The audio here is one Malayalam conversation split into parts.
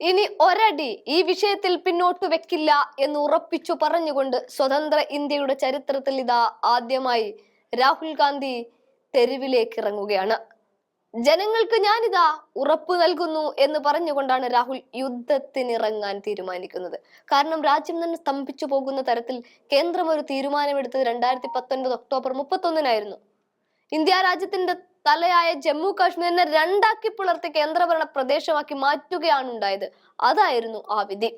ഇനി ഒരടി ഈ വിഷയത്തിൽ പിന്നോട്ട് വെക്കില്ല എന്ന് ഉറപ്പിച്ചു പറഞ്ഞുകൊണ്ട് സ്വതന്ത്ര ഇന്ത്യയുടെ ചരിത്രത്തിൽ ഇതാ ആദ്യമായി രാഹുൽ ഗാന്ധി തെരുവിലേക്ക് ഇറങ്ങുകയാണ്. ജനങ്ങൾക്ക് ഞാനിതാ ഉറപ്പ് നൽകുന്നു എന്ന് പറഞ്ഞുകൊണ്ടാണ് രാഹുൽ യുദ്ധത്തിനിറങ്ങാൻ തീരുമാനിക്കുന്നത്. കാരണം രാജ്യം തന്നെ സ്തംഭിച്ചു പോകുന്ന തരത്തിൽ കേന്ദ്രം ഒരു തീരുമാനമെടുത്തത് രണ്ടായിരത്തി പത്തൊൻപത് ഒക്ടോബർ മുപ്പത്തൊന്നിനായിരുന്നു. ഇന്ത്യ രാജ്യത്തിന്റെ തലയായ ജമ്മു കാശ്മീരിനെ രണ്ടാക്കി പുലർത്തി കേന്ദ്രഭരണ പ്രദേശമാക്കി മാറ്റുകയാണ് ഉണ്ടായത്. അതായിരുന്നു ആ വിധി.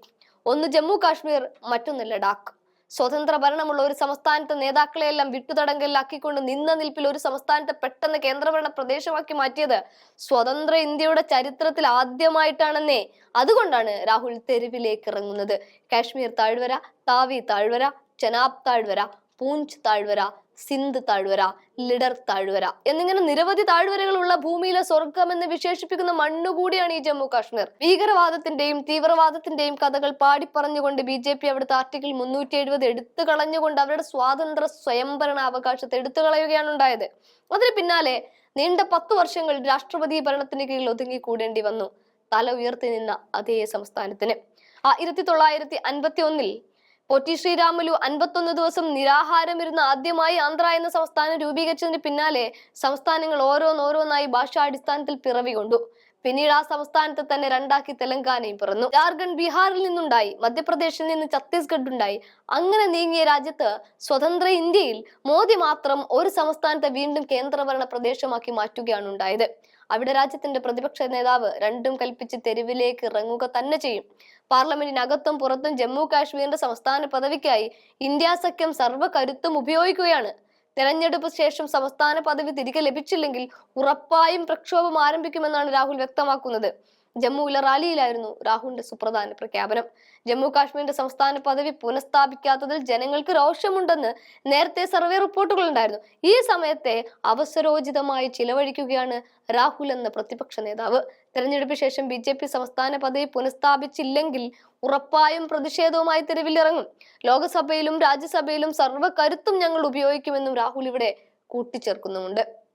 ഒന്ന് ജമ്മു കാശ്മീർ മറ്റൊന്ന് ലഡാക്ക്. സ്വതന്ത്ര ഭരണമുള്ള ഒരു സംസ്ഥാനത്തെ നേതാക്കളെയെല്ലാം വിട്ടുതടങ്കലിലാക്കിക്കൊണ്ട് നിന്ന നിൽപ്പിൽ ഒരു സംസ്ഥാനത്തെ പെട്ടെന്ന് കേന്ദ്രഭരണ പ്രദേശമാക്കി മാറ്റിയത് സ്വതന്ത്ര ഇന്ത്യയുടെ ചരിത്രത്തിൽ ആദ്യമായിട്ടാണെന്നേ. അതുകൊണ്ടാണ് രാഹുൽ തെരുവിലേക്ക് ഇറങ്ങുന്നത്. കാശ്മീർ താഴ്വര താവി താഴ്വര ചെനാബ് താഴ്വര പൂഞ്ച് താഴ്വര സിന്ധ് താഴ്വര ലിഡർ താഴ്വര എന്നിങ്ങനെ നിരവധി താഴ്വരകളുള്ള ഭൂമിയിലെ സ്വർഗം എന്ന് വിശേഷിപ്പിക്കുന്ന മണ്ണുകൂടിയാണ് ഈ ജമ്മു കാശ്മീർ. ഭീകരവാദത്തിന്റെയും തീവ്രവാദത്തിന്റെയും കഥകൾ പാടിപ്പറഞ്ഞുകൊണ്ട് ബി ജെ പി അവിടുത്തെ ആർട്ടിക്കിൾ മുന്നൂറ്റി എഴുപത് എടുത്തു കളഞ്ഞുകൊണ്ട് അവരുടെ സ്വാതന്ത്ര്യ സ്വയംഭരണ അവകാശത്തെ എടുത്തു കളയുകയാണ് ഉണ്ടായത്. അതിന് പിന്നാലെ നീണ്ട പത്തു വർഷങ്ങൾ രാഷ്ട്രപതി ഭരണത്തിന് കീഴിൽ ഒതുങ്ങി കൂടേണ്ടി വന്നു. തല ഉയർത്തി നിന്ന അതേ സംസ്ഥാനത്തിന്. ആയിരത്തി തൊള്ളായിരത്തി അൻപത്തി ഒന്നിൽ പൊറ്റി ശ്രീരാമുലു അൻപത്തൊന്ന് ദിവസം നിരാഹാരമിരുന്ന് ആദ്യമായി ആന്ധ്ര എന്ന സംസ്ഥാനം രൂപീകരിച്ചതിന് പിന്നാലെ സംസ്ഥാനങ്ങൾ ഓരോന്നോരോന്നായി ഭാഷാടിസ്ഥാനത്തിൽ പിറവി കൊണ്ടു പിന്നീട് ആ സംസ്ഥാനത്തെ തന്നെ രണ്ടാക്കി തെലങ്കാനയും പിറന്നു. ജാർഖണ്ഡ് ബീഹാറിൽ നിന്നുണ്ടായി മധ്യപ്രദേശിൽ നിന്ന് ഛത്തീസ്ഗഡ് ഉണ്ടായി. അങ്ങനെ നീങ്ങിയ രാജ്യത്ത് സ്വതന്ത്ര ഇന്ത്യയിൽ മോദി മാത്രം ഒരു സംസ്ഥാനത്തെ വീണ്ടും കേന്ദ്രഭരണ പ്രദേശമാക്കി മാറ്റുകയാണ് ഉണ്ടായത്. അവിടെ രാജ്യത്തിന്റെ പ്രതിപക്ഷ നേതാവ് രണ്ടും കൽപ്പിച്ച് തെരുവിലേക്ക് ഇറങ്ങുക തന്നെ ചെയ്യും. പാർലമെന്റിനകത്തും പുറത്തും ജമ്മു കാശ്മീരിന്റെ സംസ്ഥാന പദവിക്കായി ഇന്ത്യ സഖ്യം സർവ കരുത്തും ഉപയോഗിക്കുകയാണ്. തെരഞ്ഞെടുപ്പ് ശേഷം സംസ്ഥാന പദവി തിരികെ ലഭിച്ചില്ലെങ്കിൽ ഉറപ്പായും പ്രക്ഷോഭം ആരംഭിക്കുമെന്നാണ് രാഹുൽ വ്യക്തമാക്കുന്നത്. ജമ്മുവിലെ റാലിയിലായിരുന്നു രാഹുലിന്റെ സുപ്രധാന പ്രഖ്യാപനം. ജമ്മു കാശ്മീരിന്റെ സംസ്ഥാന പദവി പുനഃസ്ഥാപിക്കാത്തതിൽ ജനങ്ങൾക്ക് രോഷമുണ്ടെന്ന് നേരത്തെ സർവേ റിപ്പോർട്ടുകൾ ഉണ്ടായിരുന്നു. ഈ സമയത്തെ അവസരോചിതമായി ചിലവഴിക്കുകയാണ് രാഹുൽ എന്ന പ്രതിപക്ഷ നേതാവ്. തെരഞ്ഞെടുപ്പ് ശേഷം ബി ജെ പി സംസ്ഥാന പദവി പുനഃസ്ഥാപിച്ചില്ലെങ്കിൽ ഉറപ്പായും പ്രതിഷേധവുമായി തെരുവിലിറങ്ങും. ലോകസഭയിലും രാജ്യസഭയിലും സർവ കരുത്തും ഞങ്ങൾ ഉപയോഗിക്കുമെന്നും രാഹുൽ ഇവിടെ കൂട്ടിച്ചേർക്കുന്നുമുണ്ട്.